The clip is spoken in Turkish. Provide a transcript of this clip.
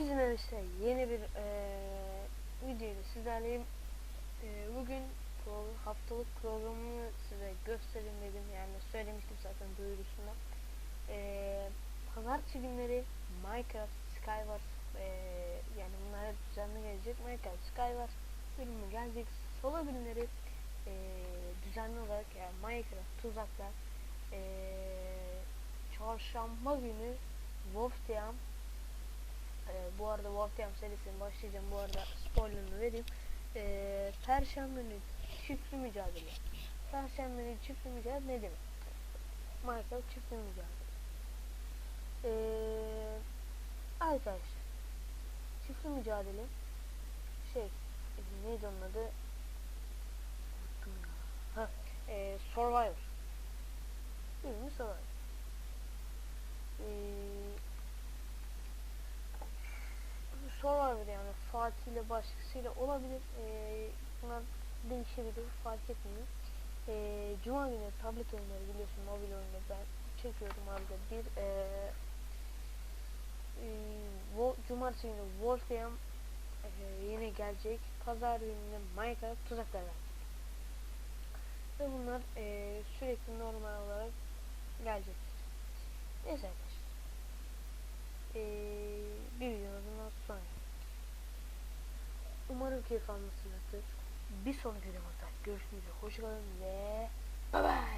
Herkese merhaba yeni bir eee videoyla sizlerleyim. Eee, bugün pro- haftalık programımı size göstereyim dedim. Yani söylemiştim zaten duyurusunda. Eee Pazartesi günleri Minecraft Skywars eee yani bunlar hep düzenli gelecek. Minecraft Skywars bölümü gelecek. Salı günleri eee, düzenli olarak yani Minecraft tuzaklar eee çarşamba günü Wolfteam ee, bu arada Wolfteam serisine başlayacağım. Bu arada spoilerını vereyim. Ee, Perşembe çiftli mücadele. Perşembe çiftli mücadele ne demek? Minecraft çiftli mücadele. Ee, arkadaşlar çiftli mücadele şey e, neydi onun adı? İle başkasıyla olabilir. Ee, bunlar değişebilir fark etmiyor. Ee, Cuma günü tablet oyunları biliyorsun mobil oyunları ben çekiyorum arada bir ee, ee, Wo- Cumartesi günü Wolfenstein ee, yine gelecek. Pazar günü Minecraft tuzaklar. Ve bunlar ee, sürekli normal olarak gelecek. Neyse Umarım keyif almışsınızdır. Bir sonraki videomuzda görüşmek üzere. Hoşçakalın ve bye bye.